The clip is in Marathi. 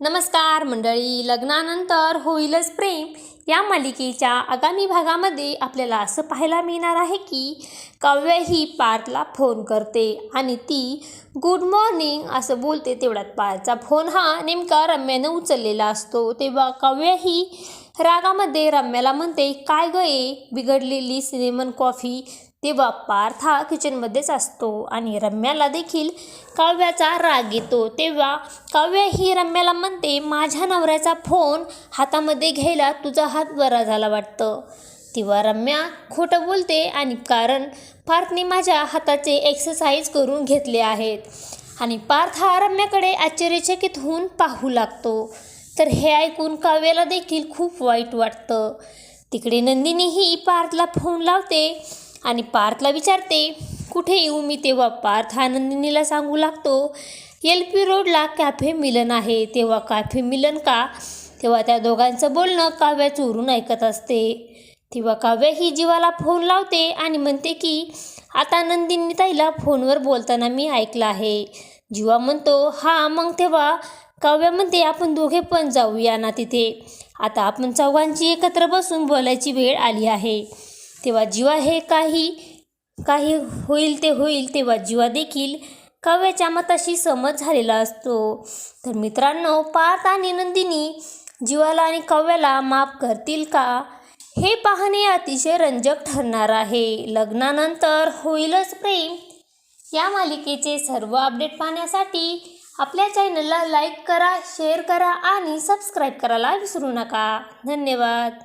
नमस्कार मंडळी लग्नानंतर होईलच प्रेम. या मालिकेच्या आगामी भागामध्ये आपल्याला असं पाहायला मिळणार आहे की काव्य ही पार्थला फोन करते आणि ती गुड मॉर्निंग असं बोलते तेवढ्यात पार्थचा फोन हा नेमका रम्यानं उचललेला असतो. तेव्हा काव्य ही रागामध्ये रम्याला म्हणते काय गये बिघडलेली सिनेमन कॉफी तेव्हा पार्थ हा किचनमध्येच असतो आणि रम्याला देखील काव्याचा राग येतो. तेव्हा काव्य ही रम्याला म्हणते माझ्या नवऱ्याचा फोन हातामध्ये घ्यायला तुझा हात बरा झाला वाटतं. तेव्हा रम्या खोटं बोलते आणि कारण पार्थने माझ्या हाताचे एक्सरसाइज करून घेतले आहेत. आणि पार्थ हा रम्याकडे आश्चर्यचकित होऊन पाहू लागतो. तर हे ऐकून काव्याला देखील खूप वाईट वाटतं. तिकडे नंदिनीही पार्थला फोन लावते आणि पार्थला विचारते कुठे येऊ मी तेव्हा? पार्थ हा नंदिनीला सांगू लागतो एल पी रोडला कॅफे मिलन आहे तेव्हा कॅफे मिलन का? तेव्हा त्या दोघांचं बोलणं काव्या चोरून ऐकत असते. तेव्हा काव्य ही जीवाला फोन लावते आणि म्हणते की आता नंदिनी ताईला फोनवर बोलताना मी ऐकलं आहे. जीवा म्हणतो हा मग तेव्हा काव्या म्हणते आपण दोघे पण जाऊया ना तिथे. आता आपण चौघांची एकत्र बसून बोलायची वेळ आली आहे. तेव्हा जीवा हे काही काही होईल ते होईल तेव्हा जीवा देखील काव्याच्या मताशी सहमत झालेला असतो. तर मित्रांनो पार्थ आणि नंदिनी जीवाला आणि काव्याला माफ करतील का? हे पाहणे अतिशय रंजक ठरणार आहे. लग्नानंतर होईलच प्रेम. या मालिकेचे सर्व अपडेट पाहण्यासाठी आपल्या चॅनलला लाईक करा शेअर करा आणि सबस्क्राईब करायला विसरू नका. धन्यवाद.